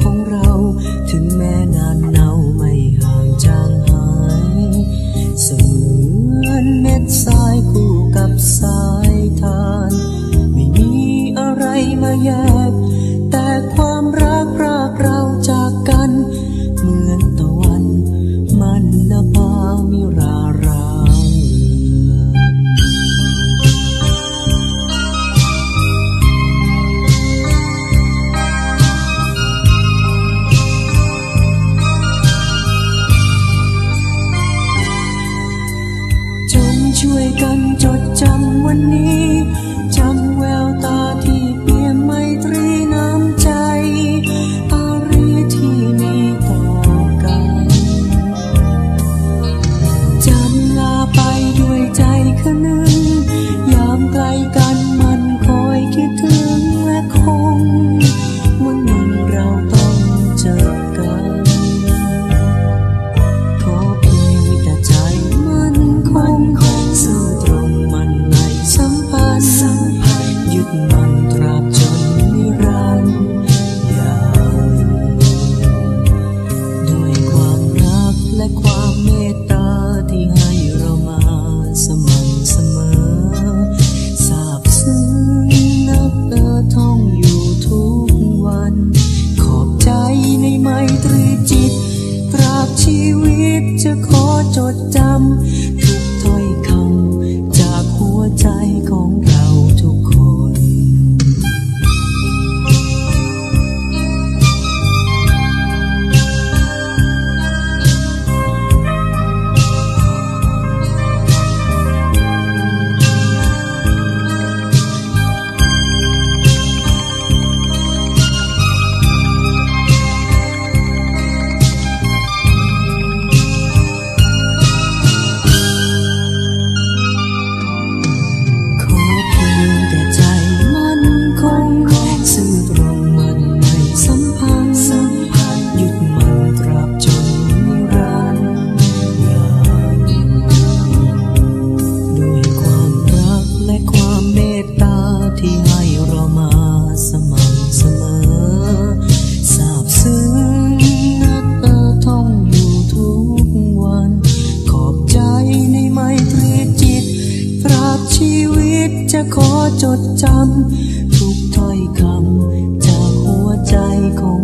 ของเรา ถึงแม้นานเนาไม่ห่างจางหายเสมือนเม็ดทรายคู่กับสายทาน ไม่มีอะไรมาแย่ มาสม่ำเสมอสาบซึ้งนัดตาท่องอยู่ทุกวัน ขอบใจในไมตรีจิตปราบชีวิตจะขอจดจำทุกถ้อยคำจากหัวใจของ